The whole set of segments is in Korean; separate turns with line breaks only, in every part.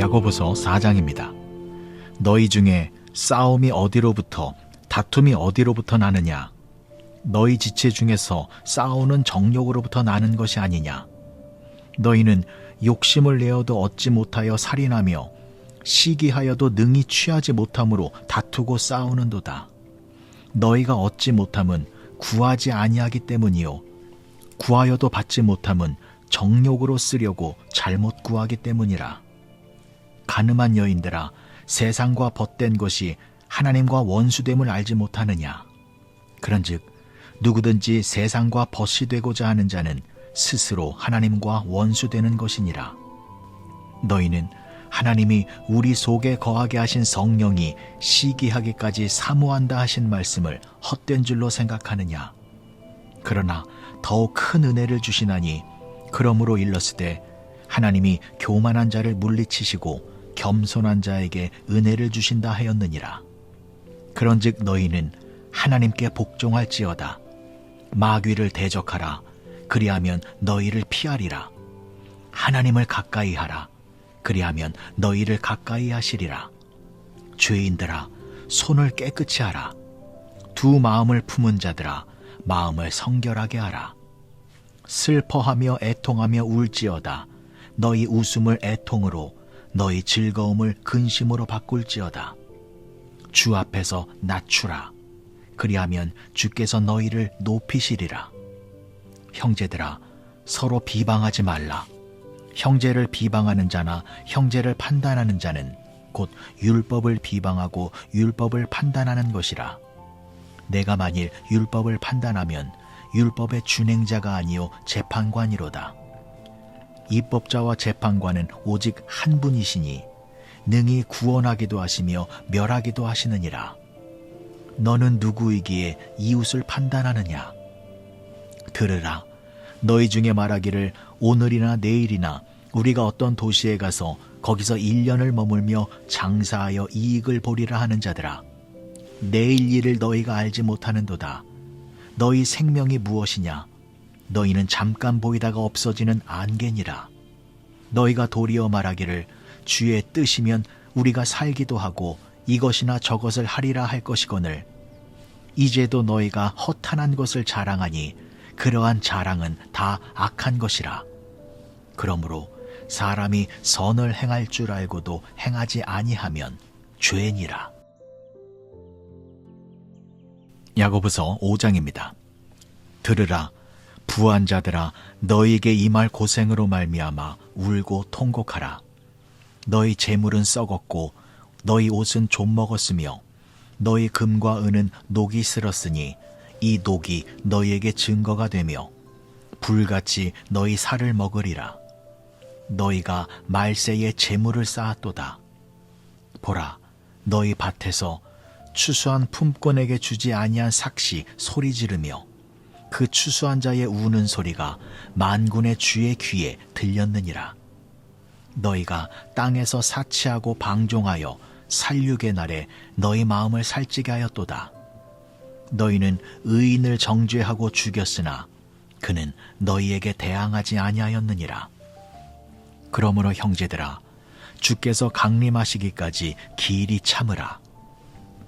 야고보서 4장입니다. 너희 중에 싸움이 어디로부터 다툼이 어디로부터 나느냐? 너희 지체 중에서 싸우는 정욕으로부터 나는 것이 아니냐? 너희는 욕심을 내어도 얻지 못하여 살인하며 시기하여도 능히 취하지 못함으로 다투고 싸우는도다. 너희가 얻지 못함은 구하지 아니하기 때문이요 구하여도 받지 못함은 정욕으로 쓰려고 잘못 구하기 때문이라. 가늠한 여인들아 세상과 벗된 것이 하나님과 원수됨을 알지 못하느냐? 그런즉 누구든지 세상과 벗이 되고자 하는 자는 스스로 하나님과 원수되는 것이니라. 너희는 하나님이 우리 속에 거하게 하신 성령이 시기하기까지 사모한다 하신 말씀을 헛된 줄로 생각하느냐? 그러나 더욱 큰 은혜를 주시나니 그러므로 일렀으되 하나님이 교만한 자를 물리치시고 겸손한 자에게 은혜를 주신다 하였느니라. 그런즉 너희는 하나님께 복종할지어다. 마귀를 대적하라. 그리하면 너희를 피하리라. 하나님을 가까이 하라. 그리하면 너희를 가까이 하시리라. 죄인들아, 손을 깨끗이 하라. 두 마음을 품은 자들아, 마음을 성결하게 하라. 슬퍼하며 애통하며 울지어다. 너희 웃음을 애통으로, 너희 즐거움을 근심으로 바꿀지어다. 주 앞에서 낮추라. 그리하면 주께서 너희를 높이시리라. 형제들아, 서로 비방하지 말라. 형제를 비방하는 자나 형제를 판단하는 자는 곧 율법을 비방하고 율법을 판단하는 것이라. 내가 만일 율법을 판단하면 율법의 준행자가 아니요 재판관이로다. 입법자와 재판관은 오직 한 분이시니 능히 구원하기도 하시며 멸하기도 하시느니라. 너는 누구이기에 이웃을 판단하느냐? 들으라. 너희 중에 말하기를 오늘이나 내일이나 우리가 어떤 도시에 가서 거기서 1년을 머물며 장사하여 이익을 보리라 하는 자들아. 내일 일을 너희가 알지 못하는도다. 너희 생명이 무엇이냐? 너희는 잠깐 보이다가 없어지는 안개니라. 너희가 도리어 말하기를 주의 뜻이면 우리가 살기도 하고 이것이나 저것을 하리라 할 것이거늘 이제도 너희가 허탄한 것을 자랑하니 그러한 자랑은 다 악한 것이라. 그러므로 사람이 선을 행할 줄 알고도 행하지 아니하면 죄니라. 야고보서 5장입니다. 들으라 부한 자들아 너희에게 이말 고생으로 말미암아 울고 통곡하라. 너희 재물은 썩었고 너희 옷은 좀 먹었으며 너희 금과 은은 녹이 슬었으니 이 녹이 너희에게 증거가 되며 불같이 너희 살을 먹으리라. 너희가 말세에 재물을 쌓았도다. 보라, 너희 밭에서 추수한 품꾼에게 주지 아니한 삭시 소리 지르며 그 추수한 자의 우는 소리가 만군의 주의 귀에 들렸느니라. 너희가 땅에서 사치하고 방종하여 살육의 날에 너희 마음을 살찌게 하였도다. 너희는 의인을 정죄하고 죽였으나 그는 너희에게 대항하지 아니하였느니라. 그러므로 형제들아 주께서 강림하시기까지 길이 참으라.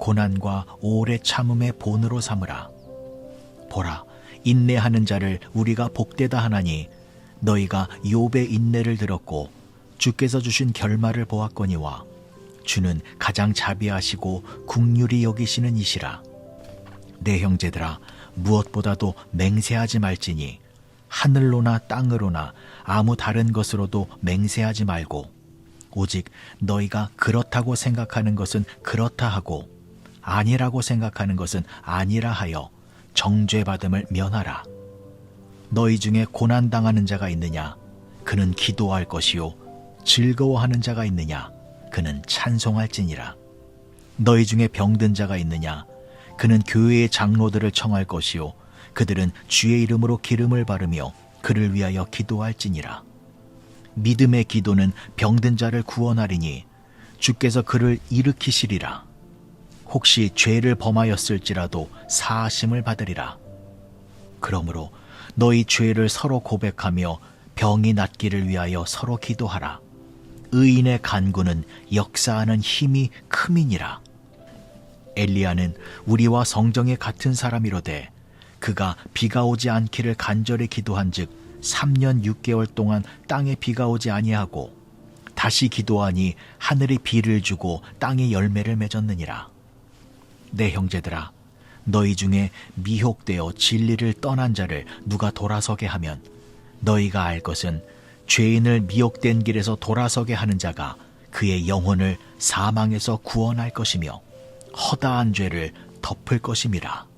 고난과 오래 참음의 본으로 삼으라. 보라 인내하는 자를 우리가 복되다 하나니 너희가 욥의 인내를 들었고 주께서 주신 결말을 보았거니와 주는 가장 자비하시고 국률이 여기시는 이시라. 내 형제들아 무엇보다도 맹세하지 말지니 하늘로나 땅으로나 아무 다른 것으로도 맹세하지 말고 오직 너희가 그렇다고 생각하는 것은 그렇다 하고 아니라고 생각하는 것은 아니라 하여 정죄받음을 면하라. 너희 중에 고난당하는 자가 있느냐? 그는 기도할 것이요. 즐거워하는 자가 있느냐? 그는 찬송할지니라. 너희 중에 병든 자가 있느냐? 그는 교회의 장로들을 청할 것이요. 그들은 주의 이름으로 기름을 바르며 그를 위하여 기도할지니라. 믿음의 기도는 병든 자를 구원하리니 주께서 그를 일으키시리라. 혹시 죄를 범하였을지라도 사하심을 받으리라. 그러므로 너희 죄를 서로 고백하며 병이 낫기를 위하여 서로 기도하라. 의인의 간구는 역사하는 힘이 크민이라. 엘리야는 우리와 성정에 같은 사람이로되 그가 비가 오지 않기를 간절히 기도한즉 3년 6개월 동안 땅에 비가 오지 아니하고 다시 기도하니 하늘이 비를 주고 땅에 열매를 맺었느니라. 내 형제들아 너희 중에 미혹되어 진리를 떠난 자를 누가 돌아서게 하면 너희가 알 것은 죄인을 미혹된 길에서 돌아서게 하는 자가 그의 영혼을 사망에서 구원할 것이며 허다한 죄를 덮을 것임이라.